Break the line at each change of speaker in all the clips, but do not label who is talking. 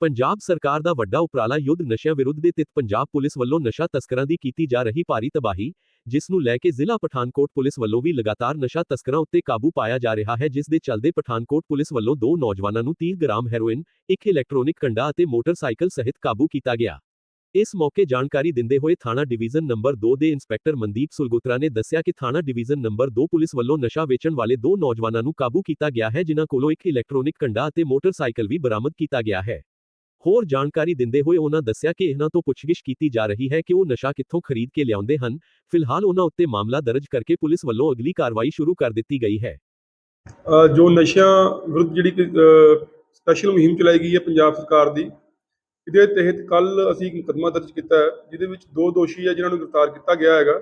ਪੰਜਾਬ ਸਰਕਾਰ ਦਾ ਵੱਡਾ ਉਪਰਾਲਾ ਯੁੱਧ ਨਸ਼ਿਆਂ ਵਿਰੁੱਧ ਦੇ ਤਿਤ ਪੰਜਾਬ ਪੁਲਿਸ ਵੱਲੋਂ ਨਸ਼ਾ ਤਸਕਰਾਂ ਦੀ ਕੀਤੀ ਜਾ ਰਹੀ ਭਾਰੀ ਤਬਾਹੀ, ਜਿਸ ਨੂੰ ਲੈ ਕੇ ਜ਼ਿਲ੍ਹਾ ਪਠਾਨਕੋਟ ਪੁਲਿਸ ਵੱਲੋਂ ਵੀ ਲਗਾਤਾਰ ਨਸ਼ਾ ਤਸਕਰਾਂ ਉੱਤੇ ਕਾਬੂ ਪਾਇਆ ਜਾ ਰਿਹਾ ਹੈ, ਜਿਸ ਦੇ ਚੱਲਦੇ ਪਠਾਨਕੋਟ ਪੁਲਿਸ ਵੱਲੋਂ ਦੋ ਨੌਜਵਾਨਾਂ ਨੂੰ 30 ਗ੍ਰਾਮ ਹੈਰੋਇਨ, ਇੱਕ ਇਲੈਕਟ੍ਰੋਨਿਕ ਕੰਡਾ ਅਤੇ ਮੋਟਰਸਾਈਕਲ ਸਹਿਤ ਕਾਬੂ ਕੀਤਾ ਗਿਆ। ਇਸ ਮੌਕੇ ਜਾਣਕਾਰੀ ਦਿੰਦੇ ਹੋਏ ਥਾਣਾ ਡਿਵੀਜ਼ਨ ਨੰਬਰ 2 ਦੇ ਇੰਸਪੈਕਟਰ ਮਨਦੀਪ ਸੁਲਗੋਤਰਾ ਨੇ ਦੱਸਿਆ ਕਿ ਥਾਣਾ ਡਿਵੀਜ਼ਨ ਨੰਬਰ 2 ਪੁਲਿਸ ਵੱਲੋਂ ਨਸ਼ਾ ਵੇਚਣ ਵਾਲੇ ਦੋ ਨੌਜਵਾਨਾਂ ਨੂੰ ਕਾਬੂ ਕੀਤਾ ਗਿਆ ਹੈ, ਜਿਨ੍ਹਾਂ ਕੋਲੋਂ ਇੱਕ ਇਲੈਕਟ੍ਰੋਨਿਕ ਕੰਡਾ ਅਤੇ ਮੋਟਰਸਾਈਕਲ ਵੀ ਬਰਾਮਦ ਕੀਤਾ ਗਿਆ ਹੈ। ਹੋਰ ਜਾਣਕਾਰੀ ਦਿੰਦੇ ਹੋਏ ਉਹਨਾਂ ਦੱਸਿਆ ਕਿ ਇਹਨਾਂ ਤੋਂ ਪੁੱਛਗਿੱਛ ਕੀਤੀ ਜਾ ਰਹੀ ਹੈ ਕਿ ਉਹ ਨਸ਼ਾ ਕਿੱਥੋਂ ਖਰੀਦ ਕੇ ਲਿਆਉਂਦੇ ਹਨ। ਫਿਲਹਾਲ ਉਹਨਾਂ ਉੱਤੇ ਮਾਮਲਾ ਦਰਜ ਕਰਕੇ ਪੁਲਿਸ ਵੱਲੋਂ ਅਗਲੀ ਕਾਰਵਾਈ ਸ਼ੁਰੂ ਕਰ ਦਿੱਤੀ ਗਈ ਹੈ।
ਜੋ ਨਸ਼ਿਆਂ ਵਿਰੁੱਧ ਜਿਹੜੀ ਸਪੈਸ਼ਲ ਮੁਹਿੰਮ ਚਲਾਈ ਗਈ ਹੈ ਪੰਜਾਬ ਸਰਕਾਰ ਦੀ, ਇਹਦੇ ਤਹਿਤ ਕੱਲ ਅਸੀਂ ਇੱਕ ਮੁਕੱਦਮਾ ਦਰਜ ਕੀਤਾ ਹੈ, ਜਿਹਦੇ ਵਿੱਚ ਦੋ ਦੋਸ਼ੀ ਹੈ ਜਿਨ੍ਹਾਂ ਨੂੰ ਗ੍ਰਿਫਤਾਰ ਕੀਤਾ ਗਿਆ ਹੈਗਾ।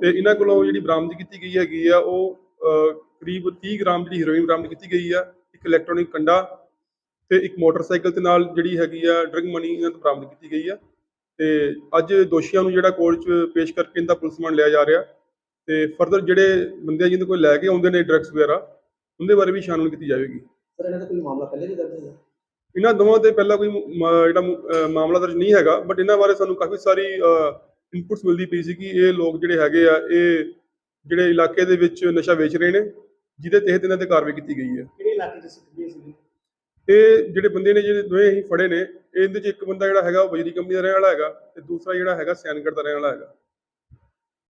ਤੇ ਇਹਨਾਂ ਕੋਲੋਂ ਜਿਹੜੀ ਬਰਾਮਦ ਕੀਤੀ ਗਈ ਹੈਗੀ ਆ, ਉਹ ਕਰੀਬ 30 ਗ੍ਰਾਮ ਜਿਹੜੀ ਹੈਰੋਇਨ ਬਰਾਮਦ ਕੀਤੀ ਗਈ ਆ, ਇੱਕ ਇਲੈਕਟ੍ਰੋਨਿਕ ਕੰਡਾ ਤੇ ਇੱਕ ਮੋਟਰਸਾਈਕਲ ਦੇ ਨਾਲ ਜਿਹੜੀ ਹੈਗੀ ਆ ਡਰਗ ਮਨੀ ਇਹਨਾਂ ਤੋਂ ਬਰਾਮਦ ਕੀਤੀ ਗਈ ਆ। ਤੇ ਅੱਜ ਦੋਸ਼ੀਆਂ ਨੂੰ ਜਿਹੜਾ ਕੋਰਟ 'ਚ ਪੇਸ਼ ਕਰਕੇ ਇਹਦਾ ਪੁਲਿਸ ਰਿਮਾਂਡ ਲਿਆ ਜਾ ਰਿਹਾ। ਤੇ ਫਰਦਰ ਜਿਹੜੇ ਬੰਦੇ ਜਿਹਦੇ ਕੋਲ ਲੈ ਕੇ ਆਉਂਦੇ ਨੇ ਡਰੱਗਸ ਵਗੈਰਾ ਉਹਦੇ ਬਾਰੇ ਵੀ ਛਾਨਬੀਨ ਕੀਤੀ ਜਾਵੇਗੀ।
ਸਰ ਇਹਨਾਂ ਦਾ ਕੋਈ ਮਾਮਲਾ ਪਹਿਲੇ ਵੀ ਦਰਜ ਹੈ?
ਇਹਨਾਂ ਦੋਵਾਂ ਤੇ ਪਹਿਲਾਂ ਕੋਈ ਜਿਹੜਾ ਮਾਮਲਾ ਦਰਜ ਨਹੀਂ ਹੈਗਾ ਬਟ ਇਹਨਾਂ ਬਾਰੇ ਸਾਨੂੰ ਕਾਫੀ ਸਾਰੀ ਇਨਪੁਟਸ ਮਿਲਦੀ ਪਈ ਸੀ ਕਿ ਇਹ ਲੋਕ ਜਿਹੜੇ ਹੈਗੇ ਆ ਇਹ ਜਿਹੜੇ ਇਲਾਕੇ ਦੇ ਵਿੱਚ ਨਸ਼ਾ ਵੇਚ ਰਹੇ ਨੇ ਜਿਹਦੇ ਤਹਿਤ ਇਹਨਾਂ ਤੇ ਕਾਰਵਾਈ ਕੀਤੀ ਗਈ ਹੈ।
ਕਿਹੜੇ ਇਲਾਕੇ ਦੇ ਸਿੱਧੀ ਸੀ
ਇਹ ਜਿਹੜੇ ਬੰਦੇ ਨੇ, ਜਿਹੜੇ ਦੋਵੇਂ ਹੀ ਫੜੇ ਨੇ, ਇਹਦੇ ਚ ਇੱਕ ਬੰਦਾ ਜਿਹੜਾ ਹੈਗਾ ਉਹ ਬਿਜਲੀ ਕੰਪਨੀ ਦਾ ਰਹਿਣ ਵਾਲਾ ਹੈਗਾ ਤੇ ਦੂਸਰਾ ਜਿਹੜਾ ਹੈਗਾ ਸਿਆਨਗੜ੍ਹ ਦਾ ਰਹਿਣ ਵਾਲਾ ਹੈਗਾ।